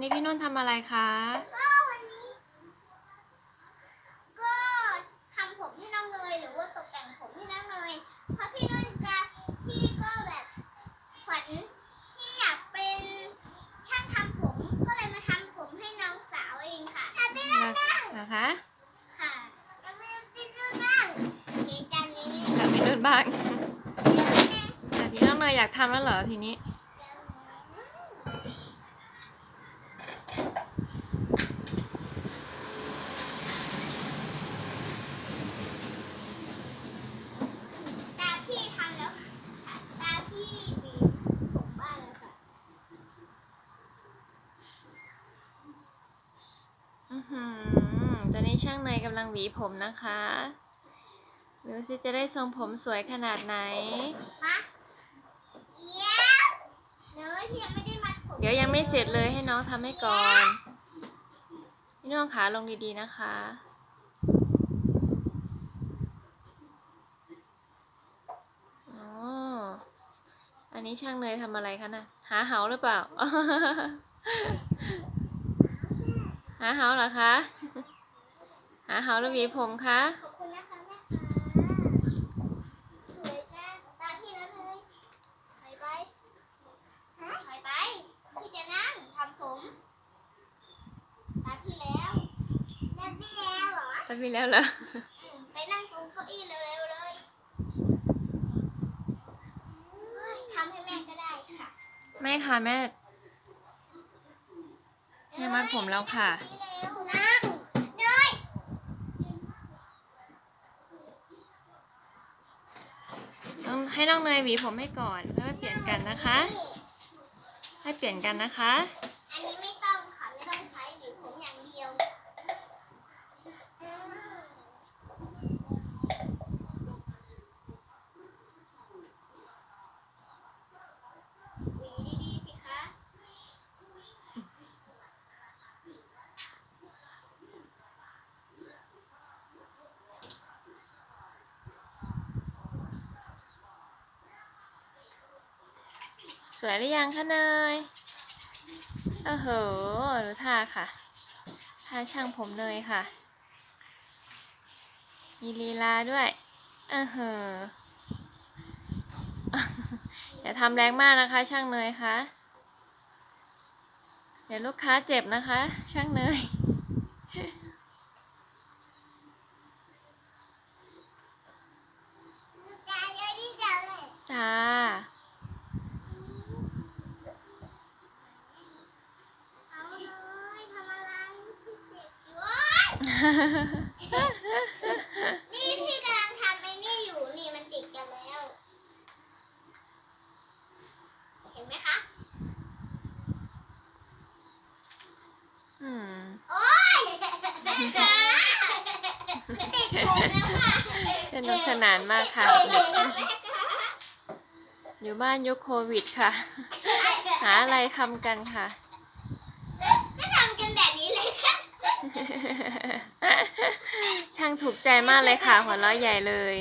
นี้พี่นุ่นทำอะไรคะ ก็วันนี้ ก็ทำผมให้น้องเนยหรือว่าตกแต่งผมให้น้องเนยเพราะพี่นุ่นจะพี่ก็แบบฝันที่อยากเป็นช่างทำผมก็เลยมาทำผมให้น้องสาวเองค่ะทำพี่นุ่นนั่งนะคะค่ะทำพี่นุ่นนั่งเดี๋ยวจานนี้ทำพี่นุ่นบ้างเดี๋ยวแม่แต่ที่น้องเนยอยากทำแล้วเหรอทีนี้ ตาพี่ทำแล้วค่ะตาพี่บีบผมบ้านแล้วค่ะ อือหือตอนนี้ ช่างเนยกำลังหวีผมนะคะดูสิจะได้ทรงผมสวยขนาดไหนมาเดี๋ยวเนยพี่ยังไม่ได้มัดผมเดี๋ยวยังไม่เสร็จเลยให้น้องทำให้ก่อนพี่น้องขาลงดีๆนะคะอ๋ออันนี้ช่างเนยทำอะไรคะนะหาเหาหรือเปล่า หาเหาเหรอคะ หาเหาหรือหวีผมคะขอบคุณนะคะแม่ค่ะสวยจ้าตาพี่แล้วเลยถอยไปฮะถอยไปพี่จะนั่งทำผมตาพี่แล้วตาพี่แล้วเหรอตอนพี่แล้วเหรออืมไปนั่งตรงเก้าอี้เร็วๆเลยเฮ้ยทำให้แม่ก็ได้ค่ะแม่ค่ะแม่แม่มัดผมแล้วค่ะ พี่เร็วนั่งเนย ต้อง ให้น้องเนยหวีผมให้ก่อนแล้วเปลี่ยนกันนะคะ ให้เปลี่ยนกันนะคะ อันนี้ไม่ต้องค่ะ ไม่ต้องใช้หรือผมอย่างเดียว หวีดีๆสิคะ สวยหรือยังคะเนยโอ้โหดูท่าค่ะท่าช่างผมเนยค่ะ มีลีลาด้วยเออเหออย่าทำแรงมากนะคะ ช่างเนยคะ เดี๋ยวลูกค้าเจ็บนะคะ ช่างเนย จ้าเดี๋ยวนี้เดี๋ยวเลย จ้า เอาเลยทำอะไรพี่เจ็บอยู่ นี่พี่กำลังทำไอ้นี่อยู่นี่มันติดกันแล้ว เห็นไหมคะอืมโอ๊ยแม่คะติดผมแล้วค่ะสนุกสนานมากค่ะแม่คะอยู่บ้านยุคโควิดค่ะ หาอะไรทำกันค่ะ ถูกใจมากเลยค่ะ หัวเราะใหญ่เลย